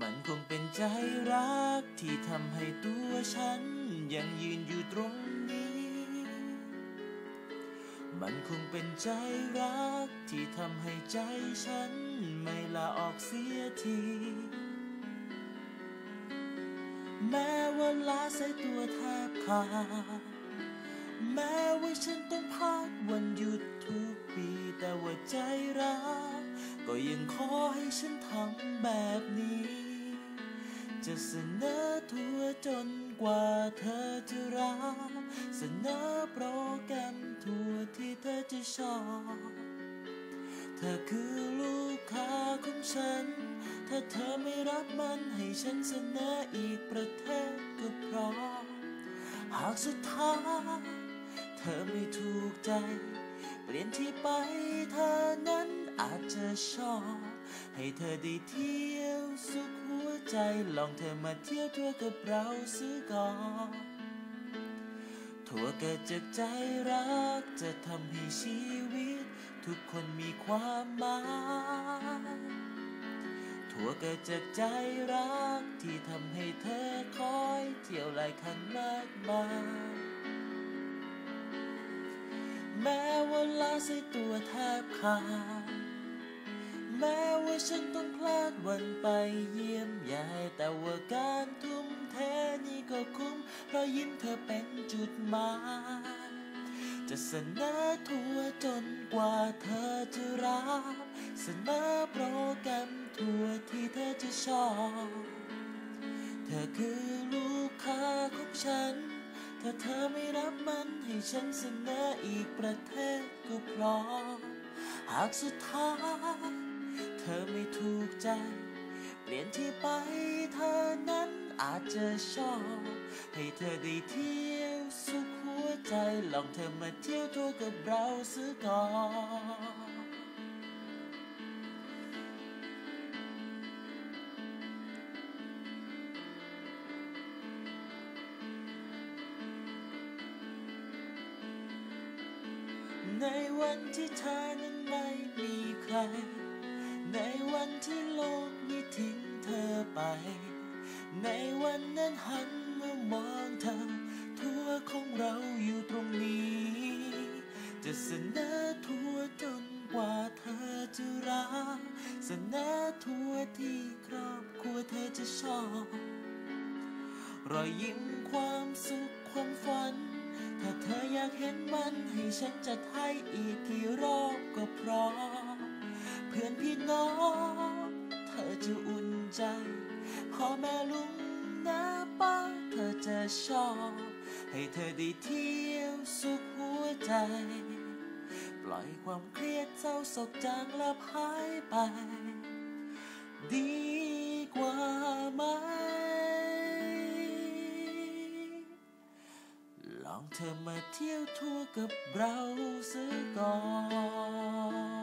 มันคงเป็นใจรักที่ทำให้ตัวฉันยังยืนอยู่ตรงนี้ มันคงเป็นใจรักที่ทำให้ใจฉันไม่ลาออกเสียทีแม้ว่าลาใส่ตัวแทบขาดแม้ว่าฉันต้องพักวันหยุดทุกปีแต่ว่าใจรักก็ยังขอให้ฉันทำแบบนี้ จะเสนอทัวร์จนกว่าเธอจะรักเสนอโปรแกรมทัวร์ที่เธอจะชอบ เธอคือลูกค้าของฉัน ถ้าเธอไม่รับมันให้ฉันเสนออีกประเทศก็พร้อมหากสุดท้ายเธอไม่ถูกใจ เปลี่ยนที่ไปเธอนั้นอาจจะชอบ ให้เธอได้เที่ยวสุขหัวใจ ลองเธอมาเที่ยวทั่วกับเราซื้อก่อนทั่วเกิดจากใจรัก จะทำให้ชีวิต ทุกคนมีความหมายทั่วเกิดจากใจรัก ที่ทำให้เธอคอยเที่ยวหลายคันมากมายแม้ว่าลาใส่ตัวแทบขาด แม้ว่าฉันต้องพลาดวันไปเยี่ยมยาย แต่ว่าการทุ่มเทนี่ก็คุ้ม เพราะยิ้มเธอเป็นจุดหมาย จะเสนอทัวร์จนกว่าเธอจะรักเสนอโปรแกรมทัวร์ที่เธอจะชอบ เธอคือลูกค้าของฉัน ถ้าเธอไม่รับมันให้ฉันเสนออีกประเทศก็พร้อมหากสุดท้าย เธอไม่ถูกใจ เปลี่ยนที่ไปเธอนั้นอาจจะชอบ ให้เธอได้เที่ยวสุขหัวใจ ลองเธอมาเที่ยวทั่วกับเราซื้อก่อนในวันที่เธอนั้นไม่มีใคร ในวันที่โลกนี้ทิ้งเธอไป ในวันนั้นหันมามองเธอทั่วของเราอยู่ตรงนี้ จะเสนอทัวจนกว่าเธอจะรักเสนอทัวที่ครอบครัวเธอจะชอบ รอยยิ้มความสุขความฝัน ถ้าเธออยากเห็นมันให้ฉันจัดให้อีกกี่รอบก็พร้อม เพื่อนพี่น้อง เธอจะอุ่นใจพ่อแม่ลุงน้าป้าเธอจะชอบ ให้เธอได้เที่ยวสุขหัวใจ ปล่อยความเครียดเศร้าโศกจางและหายไป ดีกว่าไหมลองเธอมาเที่ยวทั่วกับเราซื้อก่อน